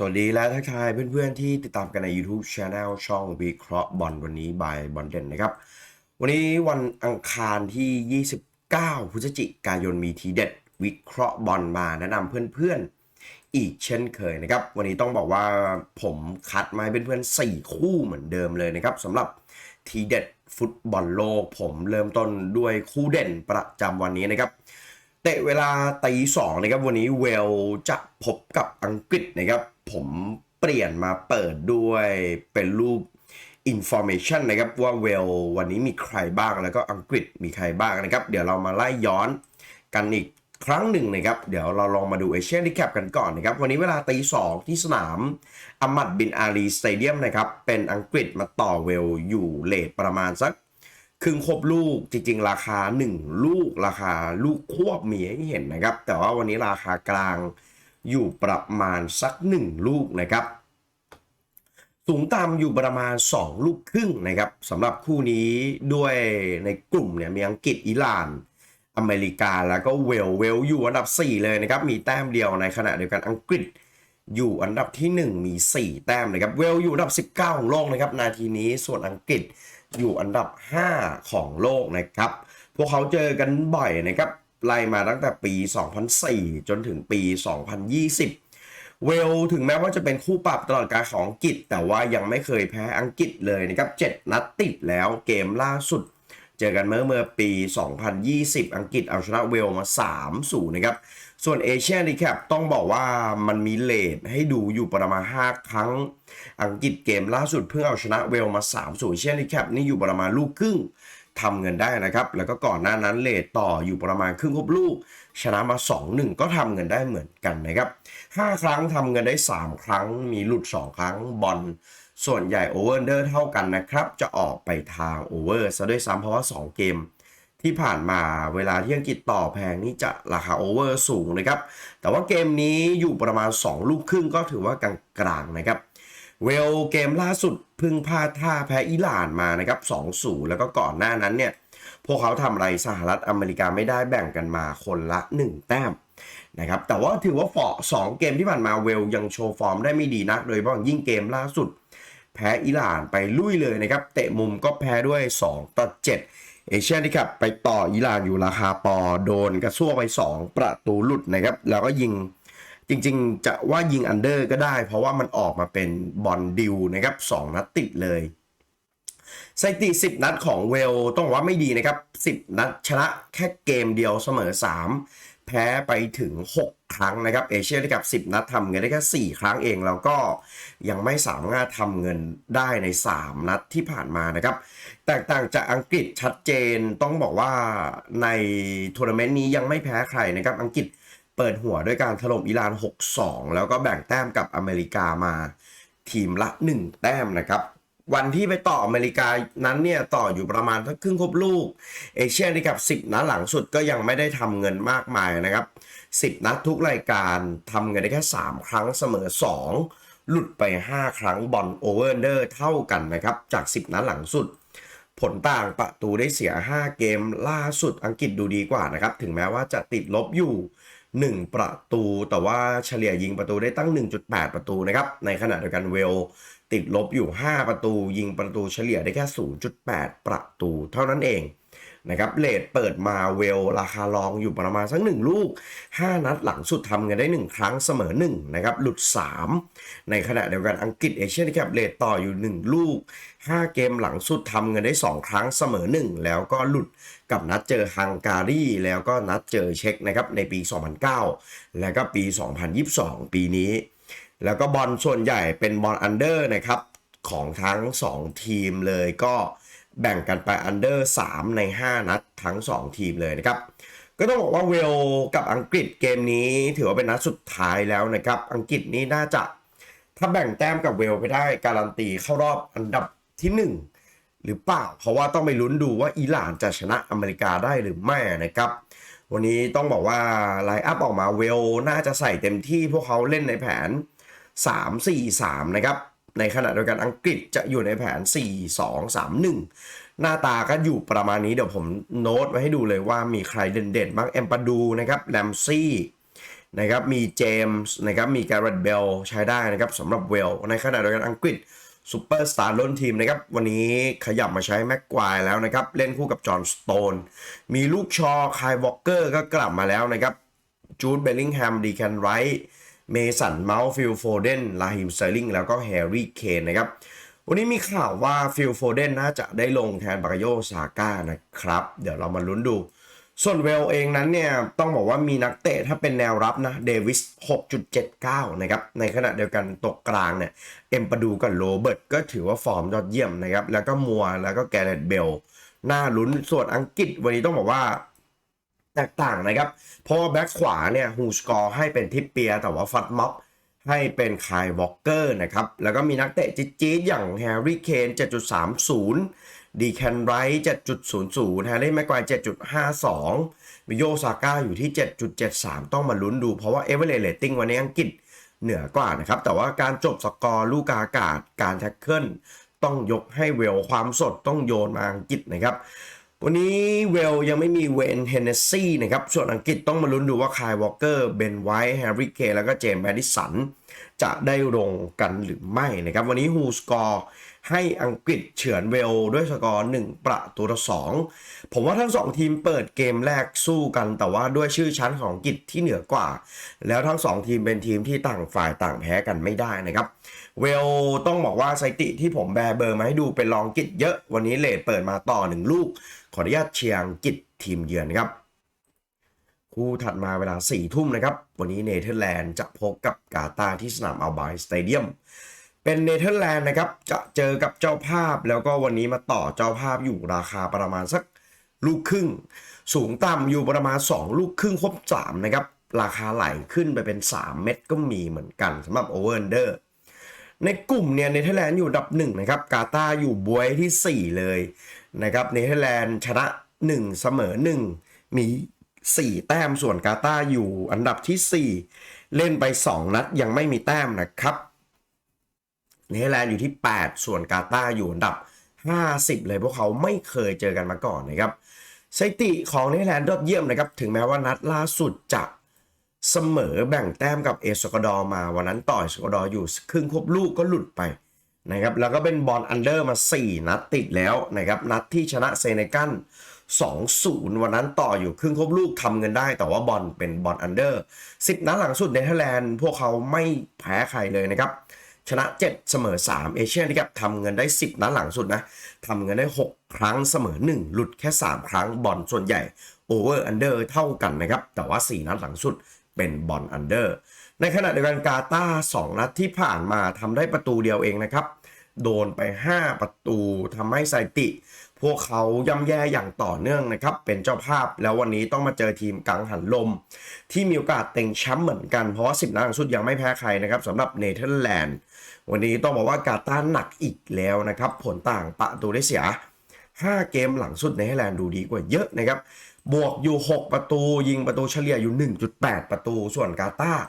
สวัสดีและทักทายเพื่อนๆ ที่ติดตามกันใน YouTube Channel ช่องวิเคราะห์บอลวันนี้บายบอลเด่นนะครับ วันนี้วันอังคารที่ 29 พฤศจิกายนมีทีเด็ด วิเคราะห์บอลมาแนะนำเพื่อนๆ อีกเช่นเคยนะครับ วันนี้ต้องบอกว่าผมคัดมาให้เพื่อนๆ 4 คู่เหมือนเดิมเลยนะครับสำหรับทีเด็ดฟุตบอลโลก ผมเริ่มต้นด้วยคู่เด่นประจำวันนี้นะครับเตะเวลาตีสองนะครับวันนี้เวลจะพบกับอังกฤษนะครับ ผมเปลี่ยนมาเปิดด้วยเป็นรูป information นะครับว่าเวลวันนี้มีใครบ้างแล้วก็อังกฤษมีใครบ้างนะครับ เดี๋ยวเรามาไล่ย้อนกันอีกครั้งหนึ่งนะครับ เดี๋ยวเราลองมาดูเอเชียน c ีแคปกันก่อนนะครับ วันนี้เวลาตีสองที่สนามอัมมัดบินอาลีสเตเดียมนะครับ เป็นอังกฤษมาต่อเวลอยู่เลทประมาณสักครึ่งควบลูกจริงๆ ราคา 1 ลูกราคาลูกควบมีให้เห็นนะครับ แต่ว่าวันนี้ราคากลาง อยู่ประมาณสัก 1 ลูกนะครับ สูงต่ำอยู่ประมาณ 2 ลูกครึ่งนะครับสำหรับคู่นี้ด้วยในกลุ่มเนี่ยมีอังกฤษอิหร่าน อเมริกาแล้วก็เวลเวลอยู่อันดับ 4 เลยนะครับ มีแต้มเดียวในขณะเดียวกันอังกฤษอยู่อันดับที่ 1 มี 4 แต้มนะครับ เวลอยู่อันดับ 19 ของโลกนะครับ นาทีนี้ส่วนอังกฤษอยู่อันดับ 5 ของโลกนะครับ พวกเขาเจอกันบ่อยนะครับ ไล่มาตั้งแต่ปี 2004 จนถึงปี 2020 เวลถึงแม้ว่าจะเป็นคู่ปรับตลอดการของอังกฤษ แต่ว่ายังไม่เคยแพ้อังกฤษเลยนะครับ 7 นัดติดแล้วเกมล่าสุด เจอกันเมื่อเมื่อปี 2020 อังกฤษเอาชนะเวลมา 3-0 นะครับ ส่วนเอเชียน c ีแคปต้องบอกว่ามันมีเลทให้ดูอยู่ประมาณ 5 ครั้ง อังกฤษเกมล่าสุดเพิ่งเอาชนะเวลมา 3-0เอเชียน c ีแคปนี่อยู่ประมาณลูกครึ่ง ทำเงินได้นะครับ แล้วก็ก่อนหน้านั้นเลทต่ออยู่ประมาณครึ่งครบลูก ชนะมา 2-1 ก็ทำเงินได้เหมือนกันนะครับ 5 ครั้งทำเงินได้ 3 ครั้ง มีหลุด 2 ครั้งบอลส่วนใหญ่โอเวอร์เดอร์เท่ากันนะครับ จะออกไปทางโอเวอร์ซะด้วยซ้ำเพราะว่า 2 เกม ที่ผ่านมาเวลาที่อังกฤษต่อแพงนี่จะราคาโอเวอร์สูงนะครับ แต่ว่าเกมนี้อยู่ประมาณ 2 ลูกครึ่งก็ถือว่ากลางๆนะครับ เวลเกมล่าสุด พึ่งพาท่าแพ้อิหร่านมานะครับ2-0 แล้วก็ก่อนหน้านั้นเนี่ย พวกเขาทำอะไรสหรัฐอเมริกาไม่ได้แบ่งกันมาคนละ 1 แต้มนะครับแต่ว่าถือว่าฟอสองเกมที่ผ่านมาเวลยังโชว์ฟอร์มได้ไม่ดีนัก โดยเฉพาะยิ่งเกมล่าสุด แพ้อิหร่านไปลุยเลยนะครับ เตะมุมก็แพ้ด้วย 2 ต่อ 7 เอเชียนที่ครับไปต่ออิหร่านอยู่ราคาปอโดนกระซวกไป 2 ประตูหลุดนะครับ แล้วก็ยิง จริงๆ จะว่ายิงอันเดอร์ก็ได้ เพราะว่ามันออกมาเป็นบอลดิวนะครับ2นัดติดเลยสถิติ 10 นัดของเวลต้องว่าไม่ดีนะครับ 10 นัดชนะแค่เกมเดียวเสมอ 3 แพ้ไปถึง 6 ครั้งนะครับ เอเชียที่กับ 10 นัดทำเงินได้แค่ 4 ครั้งเอง แล้วก็ยังไม่สามารถทำเงินได้ใน 3 นัดที่ผ่านมานะครับ แตกต่างจากอังกฤษชัดเจนต้องบอกว่าในทัวร์นาเมนต์นี้ยังไม่แพ้ใครนะครับ อังกฤษ เปิดหัวด้วยการถล่มอิหร่าน 6-2 แล้วก็แบ่งแต้มกับอเมริกามาทีมละ 1 แต้มนะครับ วันที่ไปต่ออเมริกานั้นเนี่ย ต่ออยู่ประมาณทั้งครึ่งครบลูก เอเชียนกับ 10 นัดหลังสุดก็ยังไม่ได้ทำเงินมากมายนะครับ 10 นัดทุกรายการทำเงินได้แค่ 3 ครั้งเสมอ 2 หลุดไป 5 ครั้งบอลโอเวอร์เดอร์เท่ากันนะครับ จาก 10 นัดหลังสุด ผลต่างประตูได้เสีย 5 เกมล่าสุดอังกฤษดูดีกว่านะครับถึงแม้ว่าจะติดลบอยู่ 1 ประตู แต่ว่าเฉลี่ยยิงประตูได้ตั้ง 1.8 ประตูนะครับ ในขณะเดียวกันเวลติดลบอยู่ 5 ประตู ยิงประตูเฉลี่ยได้แค่ 0.8 ประตู เท่านั้นเองนะครับเลทเปิดมาเวลราคารองอยู่ประมาณสัก1ลูก 5 นัดหลังสุดทำเงินได้ 1 ครั้งเสมอ1นะครับหลุด 3 ในขณะเดียวกันอังกฤษเอเชียนแคปเลทต่ออยู่ 1 ลูก 5 เกมหลังสุดทำเงินได้ 2 ครั้งเสมอ 1 แล้วก็หลุด กับนัดเจอฮังการีแล้วก็นัดเจอเช็กนะครับในปี 2009 แล้วก็ปี 2022 ปีนี้ แล้วก็บอลส่วนใหญ่เป็นบอลอันเดอร์นะครับของทั้ง 2 ทีมเลยก็แบ่งกันไปอันเดอร์ 3 ใน 5 นัดทั้ง 2 ทีมเลยนะครับ ก็ต้องบอกว่าเวลกับอังกฤษเกมนี้ถือว่าเป็นนัดสุดท้ายแล้วนะครับ อังกฤษนี่น่าจะถ้าแบ่งแต้มกับเวลไปได้การันตีเข้ารอบอันดับที่ 1 หรือเปล่า เพราะว่าต้องไปลุ้นดูว่าอิหร่านจะชนะอเมริกาได้หรือไม่นะครับ วันนี้ต้องบอกว่าไลน์อัพออกมาเวลน่าจะใส่เต็มที่พวกเขาเล่นในแผน 3-4-3 นะครับ ในขณะเดียวกันอังกฤษจะอยู่ในแผน 4-2-3-1 หน้าตาก็อยู่ประมาณนี้เดี๋ยวผมโน้ตไว้ให้ดูเลยว่ามีใครเด่นๆบ้างแอมปาดูนะครับแรมซี่นะครับมีเจมส์นะครับมีการ์เรตเบลใช้ได้นะครับสำหรับเวลในขณะเดียวกันอังกฤษ ซูเปอร์สตาร์ล้นทีมนะครับ วันนี้ขยับมาใช้แม็กควายแล้วนะครับ เล่นคู่กับจอห์นสโตน มีลูกชอคายวอลเกอร์ก็กลับมาแล้วนะครับ จูดเบลลิงแฮมดีแคนไรท์เมสันเมาส์ฟิลโฟเดนลาฮิมเซอร์ลิงแล้วก็แฮร์รี่เคนนะครับ วันนี้มีข่าวว่าฟิลโฟเดนน่าจะได้ลงแทนบากาโยซาก้านะครับ เดี๋ยวเรามาลุ้นดู ส่วนเวลเองนั้นเนี่ยต้องบอกว่ามีนักเตะถ้าเป็นแนวรับนะเดวิส 6.79 นะครับ ในขณะเดียวกันตกกลางเนี่ยเอ็มปาดูกับโรเบิร์ตก็ถือว่าฟอร์มยอดเยี่ยมนะครับ แล้วก็มัวแล้วก็แกเรตเบลน่าลุ้นส่วนอังกฤษวันนี้ต้องบอกว่าแตกต่างนะครับ เพราะแบ็คขวาเนี่ยฮูสกอร์ให้เป็นทิปเปีย แต่ว่าฟัดม็อบ ให้เป็นคายวอลเกอร์นะครับ แล้วก็มีนักเตะจี๊ดๆอย่างแฮร์รี่เคน7.30 ดีแคนไรท์7.00 แฮร์รี่แม็กควาย7.52วิโยซาก้าอยู่ที่ 7.73 ต้องมาลุ้นดูเพราะว่าเอเวอเรสเรตติ้งวันนี้อังกฤษเหนือกว่านะครับ แต่ว่าการจบสกอร์ลูกอากาศการแท็กเกิลต้องยกให้เวลความสดต้องโยนมาอังกฤษนะครับวันนี้เวลยังไม่มีเวนเฮนเนสซี่นะครับ ส่วนอังกฤษต้องมาลุ้นดูว่าคายวอลเกอร์ เบนไวท์แฮร์รี่เคแล้วก็เจมส์แมดิสัน จะได้ลงกันหรือไม่นะครับ วันนี้ฮูสกอร์ให้อังกฤษเฉือนเวลด้วยสกอร์ 1 ประตูต่อ2ผมว่าทั้ง 2 ทีมเปิดเกมแรกสู้กัน แต่ว่าด้วยชื่อชั้นของอังกฤษที่เหนือกว่า แล้วทั้ง 2 ทีมเป็นทีมที่ต่างฝ่ายต่างแพ้กันไม่ได้นะครับ เวลต้องบอกว่าสถิติที่ผมแบเบอร์มาให้ดูเป็นรองกฤษเยอะ วันนี้เลดเปิดมาต่อ 1 ลูก ขออนุญาตเชียงกฤษทีมเยือนครับ คู่ถัดมาเวลา4ี่ทุ่มนะครับ วันนี้เนเธอร์แลนด์จะพบกับกาตาที่สนามอัลบายสเตเดียม เป็นเนเธอร์แลนด์นะครับ จะเจอกับเจ้าภาพ แล้วก็วันนี้มาต่อเจ้าภาพอยู่ราคาประมาณสักลูกครึ่ง สูงต่ำอยู่ประมาณ 2 ลูกครึ่งครบ3นะครับ ราคาไหลขึ้นไปเป็น 3 เม็ดก็มีเหมือนกันสำหรับโอเวอร์เดอร์ในกลุ่มเนี่ยเนเธอร์แลนด์อยู่ดับหนึ่งนะครับกาตาอยู่บวยที่ 4 เลยนะครับเนเธอร์แลนด์ชนะ 1 เสมอ 1 มี 4 แต้มส่วนกาตาอยู่อันดับที่ 4 เล่นไป 2 นัดยังไม่มีแต้มนะครับเนเธอร์แลนด์อยู่ที่ 8 ส่วนกาตาอยู่อันดับ 50 เลยพวกเขาไม่เคยเจอกันมาก่อนนะครับสถิติของเนเธอร์แลนด์ยอดเยี่ยมนะครับถึงแม้ว่านัดล่าสุดจะเสมอแบ่งแต้มกับเอสกดอมาวันนั้นต่อยเอสกดออยู่ครึ่งควบลูกก็หลุดไปนะครับแล้วก็เป็นบอลอันเดอร์มา 4 นัดติดแล้วนะครับนัดที่ชนะเซเนกัล 2-0 วันนั้นต่ออยู่ครึ่งควบลูกทำเงินได้ แต่ว่าบอลเป็นบอลอันเดอร์ 10 นัดหลังสุดเนเธอร์แลนด์พวกเขาไม่แพ้ใครเลยนะครับ ชนะ 7 เสมอ 3 เอเชียนะครับทำเงินได้ 10 นัดหลังสุดนะทำเงินได้ 6 ครั้งเสมอ 1 หลุดแค่ 3 ครั้งบอลส่วนใหญ่โอเวอร์อันเดอร์เท่ากันนะครับ แต่ว่า 4 นัดหลังสุดเป็นบอลอันเดอร์ ในขณะเดียวกันกาตาร์2นัดที่ผ่านมาทำได้ประตูเดียวเองนะครับ โดนไป 5 ประตูทำให้ไซติ พวกเขาย่ำแย่อย่างต่อเนื่องนะครับ เป็นเจ้าภาพแล้ววันนี้ต้องมาเจอทีมกังหันลม ที่มีโอกาสเต็งแชมป์เหมือนกัน เพราะว่า10นัดหลังสุดยังไม่แพ้ใครนะครับสำหรับเนเธอร์แลนด์ วันนี้ต้องบอกว่ากาตาร์หนักอีกแล้วนะครับ ผลต่างประตูได้เสีย 5 เกมหลังสุดเนเธอร์แลนด์ดูดีกว่าเยอะนะครับ บวกอยู่ 6 ประตู ยิงประตูเฉลี่ยอยู่ 1.8 ประตู ส่วนกาตาร์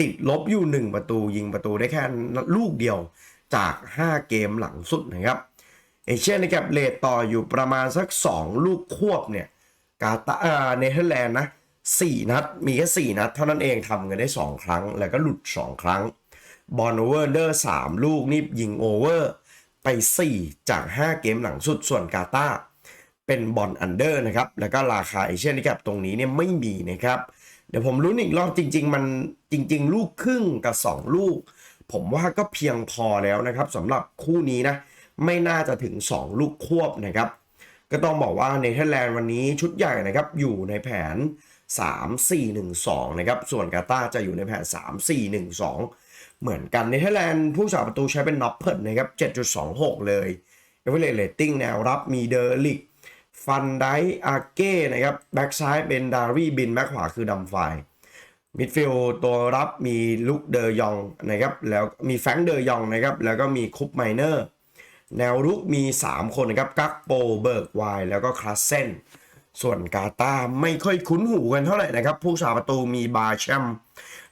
ติดลบอยู่ 1 ประตู ยิงประตูได้แค่ลูกเดียวจาก 5 เกมหลังสุดนะครับ เอเชียนะครับเลทต่ออยู่ประมาณสัก 2 ลูกควบเนี่ยกาตาเนเธอร์แลนด์นะ4นัด มีแค่4นัด เท่านั้นเองทำกันได้ 2 ครั้ง แล้วก็หลุด 2 ครั้งบอลโอเวอร์เดอร์3ลูกนี่ยิงโอเวอร์ไป 4 จาก 5 เกมหลังสุดส่วนกาตาเป็นบอลอันเดอร์นะครับ แล้วก็ราคาเอเชียนกับตรงนี้เนี่ยไม่มีนะครับ เดี๋ยวผมรู้อีกรอบจริง ๆ มันจริง ๆ ลูกครึ่งกับ 2 ลูก ผมว่าก็เพียงพอแล้วนะครับสำหรับคู่นี้นะ ไม่น่าจะถึง 2 ลูกควบนะครับ ก็ต้องบอกว่าเนเธอร์แลนด์วันนี้ชุดใหญ่นะครับอยู่ในแผน 3-4-1-2 นะครับ ส่วนกาตาร์จะอยู่ในแผน 3-4-1-2 เหมือนกันเนเธอร์แลนด์ผู้สาประตูใช้เป็นน็อปเพิร์นะครับ 7.26 เลยเอเวอเรสเรตติ้งแนวรับมีเดอร์ลิกฟันไดอาเก้นะครับแบ็กซ้ายเป็นดารีบินแบ็กขวาคือดัมไฟมิดฟิลด์ตัวรับมีลุกเดอร์ยองนะครับแล้วมีแฟงเดอร์ยองนะครับแล้วก็มีคุปไมเนอร์ แนวรุกมี 3 คนนะครับ กักโป เบิร์กไวแล้วก็คลาสเซน ส่วนกาตาไม่ค่อยคุ้นหูกันเท่าไหร่นะครับ ผู้สาประตูมีบาแชม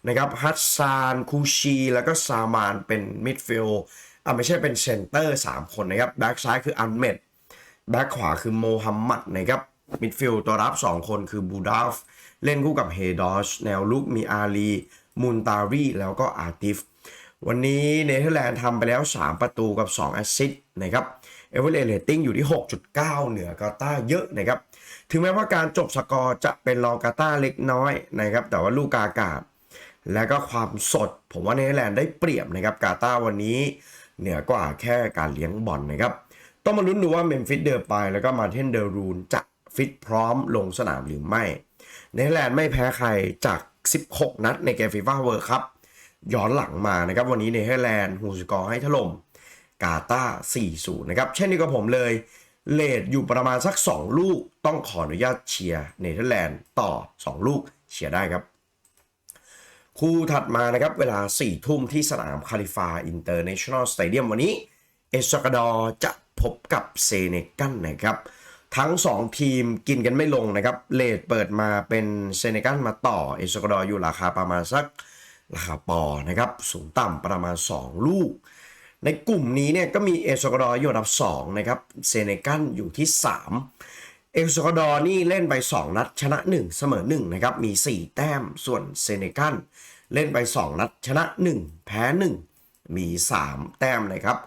นะครับฮัตซานคูชี แล้วก็ซามานเป็นมิดฟิลด์อะไม่ใช่เป็นเซนเตอร์ 3 คนนะครับ แบ็กซ้ายคืออันเมดแบ็คขวาคือโมฮัมหมัดนะครับมิดฟิลด์ตัวรับ 2 คนคือบูดาฟ เล่นคู่กับเฮดอชแนวลุกมีอาลีมูนตารีแล้วก็อาติฟ วันนี้เนเธอร์แลนด์ทำไปแล้ว 3 ประตูกับ 2 แอสซิสต์นะครับเอเวอร์เรสเรตติ้งอยู่ที่ 6.9 เหนือกาตาเยอะนะครับ ถึงแม้ว่าการจบสกอร์จะเป็นรองกาตาเล็กน้อยนะครับ แต่ว่าลูกกากาศ และก็ความสด ผมว่าเนเธอร์แลนด์ได้เปรียบนะครับกาตาวันนี้เหนือกว่าแค่การเลี้ยงบอลนะครับ ต้องมาลุ้นดูว่าเมมฟิสเดอร์ไปแล้วก็มาเทนเดอรูนจะฟิตพร้อมลงสนามหรือไม่เนเธอร์แลนด์ไม่แพ้ใครจาก 16 นัดในเกมฟีฟ่าเวิร์คัพ ย้อนหลังมานะครับ วันนี้เนเธอร์แลนด์ฮูสกอร์ให้ถล่มกาตาร์4-0 นะครับ เช่นนี้กับผมเลย เลดอยู่ประมาณสัก 2 ลูก ต้องขออนุญาตเชียร์เนเธอร์แลนด์ต่อ 2 ลูกเชียร์ได้ครับ คู่ถัดมานะครับ เวลา 4 ทุ่มที่สนามคาลิฟาอินเตอร์เนชั่นแนลสเตเดียมวันนี้ เอสกาดอร์จะพบกับเซเนกันนะครับ ทั้ง 2 ทีมกินกันไม่ลงนะครับ เลดเปิดมาเป็นเซเนกันมาต่อ เอสกาดอร์อยู่ราคาประมาณสัก ราคาปอนะครับสูงต่ำประมาณ 2 ลูก ในกลุ่มนี้เนี่ยก็มีเอสกาดออยู่อันดับ2นะครับเซเนกันอยู่ที่ 3 เอลซาวาดอนี่เล่นไป 2 นัดชนะ 1 เสมอ1นะครับมี 4 แต้มส่วนเซเนกันเล่นไป 2 นัดชนะ 1 แพ้ 1 มี 3 แต้มนะครับ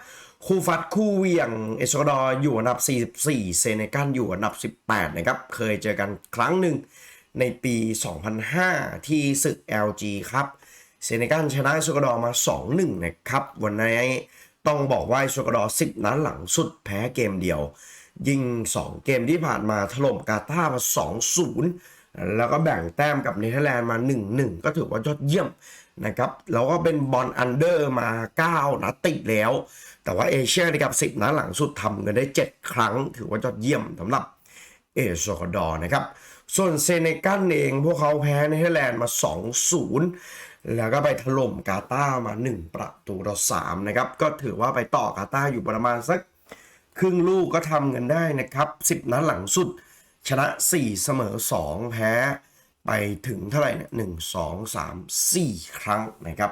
คู่ฟัดคู่เวียงเอลซาวาดออยู่อันดับ 44 เซเนกันอยู่อันดับ 18 นะครับ เคยเจอกันครั้งหนึ่งในปี 2005 ที่ศึก LG ครับ เซเนกันชนะเอลซาวาดอร์มา 2-1 นะครับ วันนี้ต้องบอกว่าเอลซาวาดอร์10นัดหลังสุดแพ้เกมเดียว ยิง 2 เกมที่ผ่านมาถล่มกาตาร์มา 2-0 แล้วก็แบ่งแต้มกับเนเธอร์แลนด์มา 1-1 ก็ถือว่ายอดเยี่ยมนะครับแล้วก็เป็นบอลอันเดอร์มา 9 นัดติดแล้ว แต่ว่าเอเชียนะครับ10 นัดหลังสุดทำกันได้ 7 ครั้ง ถือว่ายอดเยี่ยมสำหรับเอลซาวาดอร์นะครับ ส่วนเซเนกัลเองพวกเขาแพ้เนเธอร์แลนด์มา 2-0 แล้วก็ไปถล่มกาตาร์มา 1 ประตูต่อ3นะครับ ก็ถือว่าไปต่อกาตาร์อยู่ประมาณสักครึ่งลูกก็ทำกันได้นะครับ 10 นัดหลังสุด ชนะ 4 เสมอ 2 แพ้ไปถึงเท่าไหร่เนี่ย1 2 3 4ครั้งนะครับ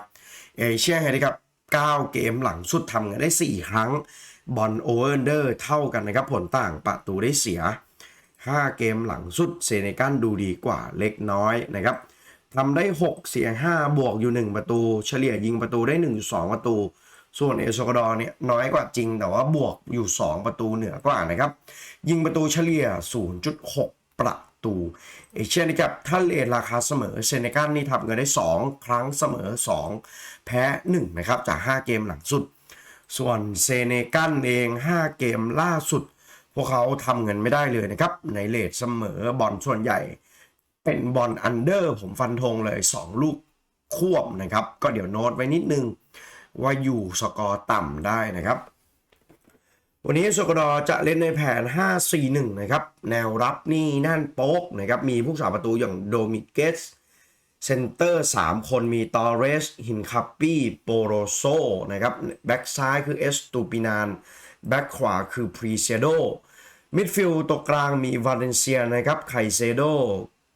เอเชียไฮนะครับ9เกมหลังสุดทำกันได้ 4 ครั้ง บอลโอเวอร์เดอร์เท่ากันนะครับ ผลต่างประตูได้เสีย 5 เกมหลังสุดเซเนกัลดูดีกว่าเล็กน้อยนะครับ ทำได้ 6 เสีย5บวกอยู่ 1 ประตู เฉลี่ยยิงประตูได้1-2ประตู ส่วนเอลซาวาดอร์เนี่ยน้อยกว่าจริงแต่ว่าบวกอยู่ 2 ประตูเหนือกว่านะครับ ยิงประตูเฉลี่ย 0.6 ประตูเอเชียนะครับถ้าเลทราคาเสมอเซเนกัลนี่ทำกันได้ 2 ครั้งเสมอ 2 แพ้ 1 นะครับ จาก 5 เกมหลังสุด ส่วนเซเนกัลเอง 5 เกมล่าสุด พวกเขาทำเงินไม่ได้เลยนะครับในเลทเสมอบอลส่วนใหญ่ เป็นบอลอันเดอร์ผมฟันธงเลย 2 ลูกควบนะครับ ก็เดี๋ยวโน้ตไว้นิดนึง ว่าอยู่สกอร์ต่ำได้นะครับ วันนี้สกอร์จะเล่นในแผน 5-4-1 นะครับ แนวรับนี่แน่นโป๊กนะครับ มีผู้สาประตูอย่างโดมิเกสเซนเตอร์ 3 คนมีตอเรสหินคัปปี้โปโรโซนะครับ แบ็กซ้ายคือเอสตูปินาน แบ็กขวาคือพรีเซโดมิดฟิลด์ตัวกลางมีวาเลนเซียนะครับไคเซโด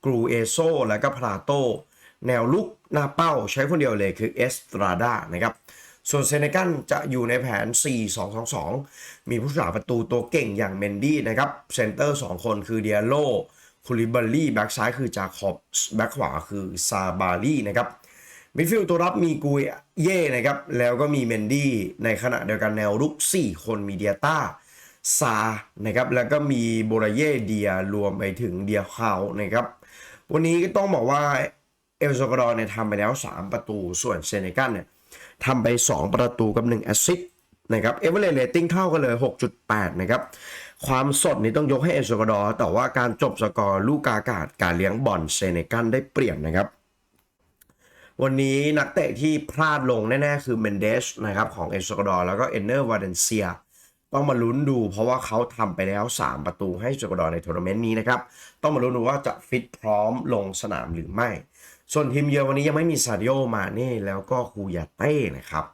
กรูเอโซและก็พลาโต แนวลุกหน้าเป้าใช้คนเดียวเลยคือเอสตราดานะครับส่วนเซเนกัลจะอยู่ในแผน 4-2-2-2 มีผู้สาประตูตัวเก่งอย่างเมนดี้นะครับ เซนเตอร์ 2 คนคือเดียโลคูลิบารีแบ็กซ้ายคือจาคอบแบ็กขวาคือซาบารีนะครับ มิดฟิลด์ตัวรับมีกุยเย่นะครับ แล้วก็มีเมนดี้ ในขณะเดียวกันแนวรุก 4 คนมีเดียต้า ซา นะครับ แล้วก็มีโบราเย่เดียรวมไปถึงเดียคาวนะครับ วันนี้ก็ต้องบอกว่าเอลซากาดอร์เนี่ยทำไปแล้ว 3 ประตูส่วนเซเนกัลเนี่ยทำไป 2 ประตูกับ1แอสซิสนะครับเอเวอร์เรตติ้งเท่ากันเลย 6.8 นะครับ ความสดนี่ต้องยกให้เอลซากาดอร์แต่ว่าการจบสกอร์ลูกาอากาศการเลี้ยงบอลเซเนกัลได้เปรียบนะครับวันนี้นักเตะที่พลาดลงแน่ ๆ คือเมนเดสนะครับของเอลซากาดอร์แล้วก็เอนเนอร์วาเลนเซีย ต้องมาลุ้นดูเพราะว่าเขาทำไปแล้ว 3 ประตูให้เอลซากดอร์ในทัวร์นาเมนต์นี้นะครับ ต้องมาลุ้นดูว่าจะฟิตพร้อมลงสนามหรือไม่ ส่วนทีมเยือนวันนี้ยังไม่มีซาดิโอมาเน่แล้วก็คูยาเต้นะครับ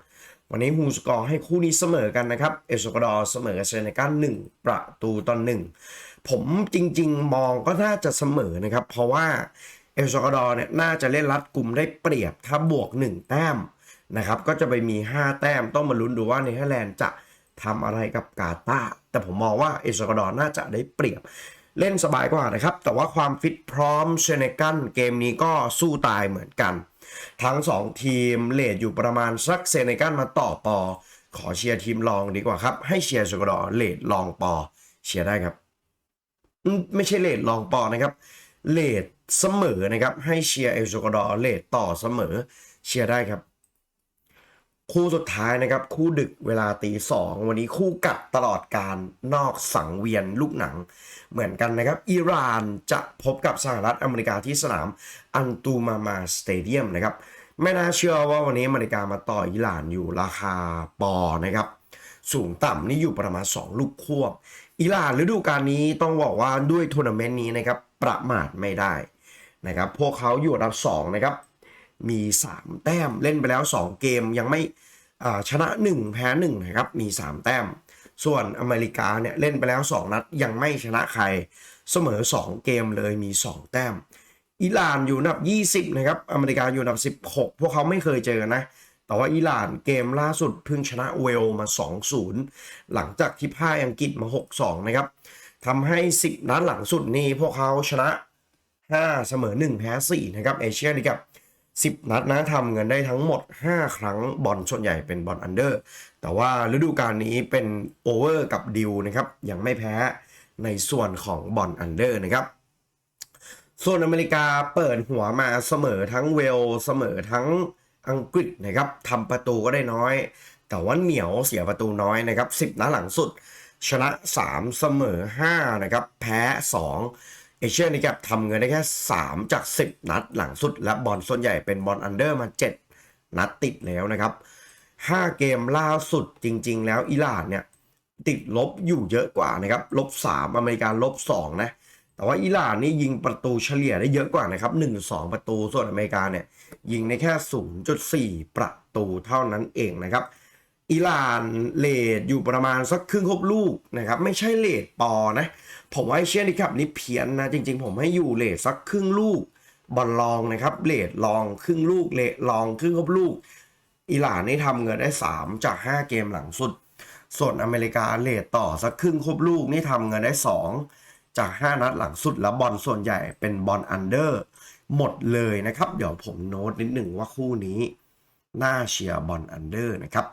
วันนี้ฮูสกอร์ให้คู่นี้เสมอกันนะครับ เอลซากดอร์เสมอกับเซเนกัลหนึ่งประตูต่อหนึ่งผมจริงๆมองก็น่าจะเสมอนะครับ เพราะว่าเอลซากดอร์เนี่ยน่าจะเล่นรัดกลุ่มได้เปรียบถ้าบวก 1 แต้มนะครับ ก็จะไปมี 5 แต้มต้องมาลุ้นดูว่าเนเธอร์แลนด์จะ ทำอะไรกับกาตาแต่ผมมองว่าเอลซากาดอร์น่าจะได้เปรียบ เล่นสบายกว่านะครับ แต่ว่าความฟิตพร้อมเซเนกันเกมนี้ก็สู้ตายเหมือนกัน ทั้ง 2 ทีมเลทอยู่ประมาณสักเซเนกันมาต่อปอ ขอเชียร์ทีมรองดีกว่าครับ ให้เชียร์สกอร์เลทรองปอ เชียร์ได้ครับ ไม่ใช่เลทรองปอนะครับเลทเสมอนะครับ ให้เชียร์เอลสกอร์เลทต่อเสมอเชียร์ได้ครับ คู่สุดท้ายนะครับ คู่ดึกเวลาตีสองวันนี้คู่กัดตลอดการนอกสังเวียนลูกหนัง เหมือนกันนะครับ อิหร่านจะพบกับสหรัฐอเมริกาที่สนามอันตูมามาสเตเดียมนะครับ ไม่น่าเชื่อว่าวันนี้อเมริกามาต่ออิหร่านอยู่ราคาปอนะครับ สูงต่ำนี่อยู่ประมาณ 2 ลูกควบ อิหร่านฤดูกาลนี้ต้องบอกว่าด้วยทัวร์นาเมนต์นี้นะครับประมาทไม่ได้นะครับพวกเขาอยู่อันดับ2นะครับ มี 3 แต้ม เล่นไปแล้ว 2 เกมยังไม่ชนะ 1 แพ้1นะครับมี 3 แต้ม ส่วนอเมริกาเนี่ยเล่นไปแล้ว 2 นัดยังไม่ชนะใคร เสมอ 2 เกมเลยมี 2 แต้ม อิหร่านอยู่อันดับ 20 นะครับ อเมริกาอยู่อันดับ 16 พวกเขาไม่เคยเจอนะ แต่ว่าอิหร่านเกมล่าสุดเพิ่งชนะเวลมา 2-0 หลังจากที่พ่ายอังกฤษมา 6-2 นะครับทำให้ 10 นัดหลังสุดนี้พวกเขาชนะ 5 เสมอ 1 แพ้ 4 นะครับเอเชียนี่กับ 10 นัดนะทำเงินได้ทั้งหมด 5 ครั้งบอลส่วนใหญ่เป็นบอลอันเดอร์ แต่ว่าฤดูกาลนี้เป็นโอเวอร์กับดิวนะครับ ยังไม่แพ้ในส่วนของบอลอันเดอร์นะครับ ส่วนอเมริกาเปิดหัวมาเสมอทั้งเวลเสมอทั้งอังกฤษนะครับทำประตูก็ได้น้อย แต่ว่าเหนียวเสียประตูน้อยนะครับ 10 นัดหลังสุด ชนะ 3 เสมอ 5 นะครับ แพ้ 2 เอเชียนี่ครับทำเงินได้แค่ 3 จาก 10 นัดหลังสุด และบอลส่วนใหญ่เป็นบอลอันเดอร์มา 7 นัดติดแล้วนะครับ 5 เกมล่าสุดจริง ๆ แล้วอิหร่านเนี่ยติดลบอยู่เยอะกว่านะครับลบ 3 อเมริกาลบ 2 นะ แต่ว่าอิหร่านนี่ยิงประตูเฉลี่ยได้เยอะกว่านะครับ 1-2 ประตูส่วนอเมริกาเนี่ยยิงได้แค่ 0.4 ประตูเท่านั้นเองนะครับอิหร่านเลทอยู่ประมาณสักครึ่งครบลูกนะครับไม่ใช่เลทปอนะ ผมว่าเอเชียนี่ครับนี่เพี้ยนนะ จริง ๆ ผมให้อยู่เลทสักครึ่งลูกบอลลองนะครับเลทลองครึ่งลูกเลทลองครึ่งครบลูก อิหร่านนี่ทำเงินได้ 3 จาก 5 เกมหลังสุด ส่วนอเมริกาเลทต่อสักครึ่งครบลูกนี่ทำเงินได้ 2 จาก 5 นัดหลังสุด แล้วบอลส่วนใหญ่เป็นบอลอันเดอร์หมดเลยนะครับ เดี๋ยวผมโน้ตนิดหนึ่งว่าคู่นี้น่าเชียร์บอลอันเดอร์นะครับ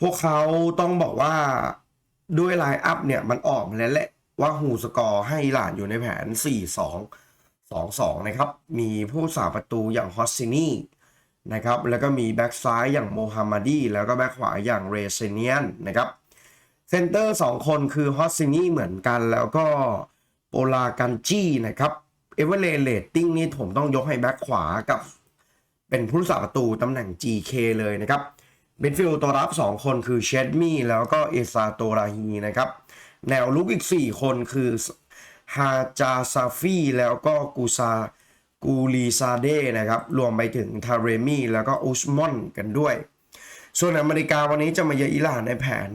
พวกเขาต้องบอกว่าด้วยไลน์อัพเนี่ยมันออกมาแล้วแหละ ว่าฮูสกอร์ให้หร่านอยู่ในแผน 4-2 2-2 นะครับ มีผู้สาประตูอย่างฮอสซินีนะครับ แล้วก็มีแบ็กซ้ายอย่างโมฮัมมัดี แล้วก็แบ็กขวาอย่างเรเซเนียนนะครับ เซนเตอร์ 2 คนคือฮอสซินีเหมือนกัน แล้วก็โปลากันจีนะครับ เอเวอเรเลตติ้งนี่ผมต้องยกให้แบ็กขวากับ เป็นผู้รักษาประตูตำแหน่ง GK เลยนะครับ เบนฟิลตัวรับ 2 คนคือเชดมี่แล้วก็เอซาโตราฮีนะครับ แนวลุกอีก 4 คนคือฮาจาซาฟีแล้วก็กูซากูลีซาเดนะครับ รวมไปถึงทาเรมี่แล้วก็อุสมอนกันด้วย ส่วนอเมริกาวันนี้จะมาเยือนอิหร่านในแผน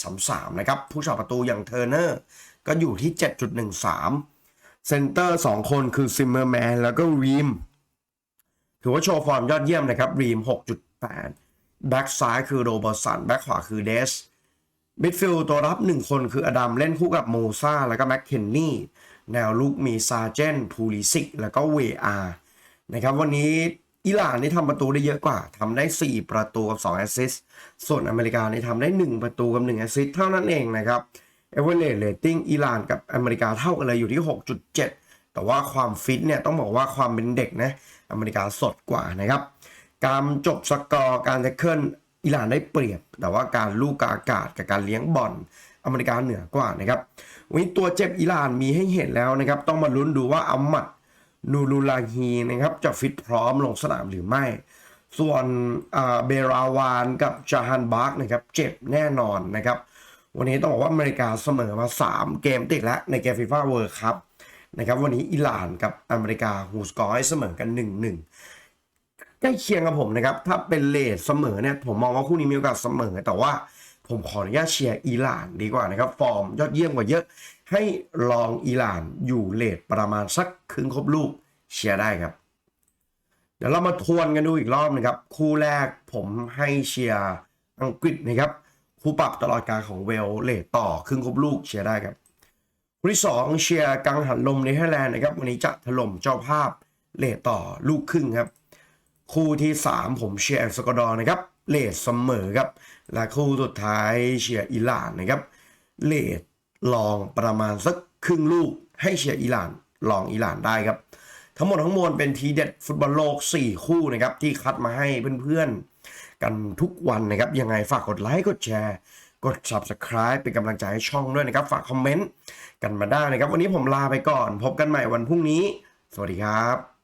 4-3-3 นะครับ ผู้ชาประตูอย่างเทอร์เนอร์ ก็อยู่ที่ 7.13 เซนเตอร์ 2 คนคือซิมเมอร์แมนแล้วก็รีมถือว่าโชว์ฟอร์มยอดเยี่ยมนะครับรีม 6.8 แบ็กซ้ายคือโรเบอร์สัน แบ็กขวาคือเดส มิดฟิลด์ตัวรับ1คนคืออดัมเล่นคู่กับโมซาแล้วก็แม็กเคนนี่ แนวลุกมีซาเจนพูลิซิก แล้วก็เวอาร์นะครับวันนี้อิหร่านนี่ทำประตูได้เยอะกว่าทำได้ 4 ประตูกับ2แอสซิสต์ส่วนอเมริกานี่ทำได้ 1 ประตูกับ1แอสซิสต์เท่านั้นเองนะครับเอเวอเรสเรตติ้งอิหร่านกับอเมริกาเท่ากันเลยอยู่ที่ 6.7 แต่ว่าความฟิตเนี่ยต้องบอกว่าความเป็นเด็กนะอเมริกาสดกว่านะครับการจบสกอร์การแท็กเกิล อิหร่านได้เปรียบ แต่ว่าการลูกกอากาศกับการเลี้ยงบอลอเมริกาเหนือกว่านะครับวันนี้ตัวเจ็บอิหร่านมีให้เห็นแล้วนะครับ ต้องมาลุ้นดูว่าอัมมัดนูรูลาฮีนะครับจะฟิตพร้อมลงสนามหรือไม่ ส่วนเบราวานกับจาฮันบาร์กนะครับเจ็บแน่นอนนะครับ วันนี้ต้องบอกว่าอเมริกาเสมอมา 3 เกมติดแล้วในเกมฟีฟ่าเวิร์คัพนะครับวันนี้อิหร่านกับอเมริกาฮูสกอร์ให้เสมอกัน 1-1 ใกล้เคียงกับผมนะครับ ถ้าเป็นเลทเสมอเนี่ยผมมองว่าคู่นี้มีโอกาสเสมอ แต่ว่าผมขออนุญาตเชียร์อิหร่านดีกว่านะครับ ฟอร์มยอดเยี่ยมกว่าเยอะ ให้ลองอิหร่านอยู่เลทประมาณสักครึ่งครบลูกเชียร์ได้ครับ เดี๋ยวเรามาทวนกันดูอีกรอบนะครับ คู่แรกผมให้เชียร์อังกฤษนะครับคู่ปรับตลอดการของเวลเลทต่อครึ่งครบลูกเชียร์ได้ครับคู่คู่ที่2เชียร์กังหันลมเนเธอร์แลนด์นะครับวันนี้จะถล่มเจ้าภาพเลทต่อลูกครึ่งครับ คู่ที่ 3 ผมเชียร์แอลสกอดอร์นะครับเลทเสมอครับ และคู่สุดท้ายเชียร์อิหร่านนะครับเลทลองประมาณสักครึ่งลูกให้เชียร์อิหร่านลองอิหร่านได้ครับ ทั้งหมดทั้งมวลเป็นทีเด็ดฟุตบอลโลก 4 คู่นะครับที่คัดมาให้เพื่อนๆ กันทุกวันนะครับ ยังไงฝากกดไลค์กดแชร์กด subscribe เป็นกำลังใจให้ช่องด้วยนะครับ ฝากคอมเมนต์กันมาได้นะครับ วันนี้ผมลาไปก่อน พบกันใหม่วันพรุ่งนี้ สวัสดีครับ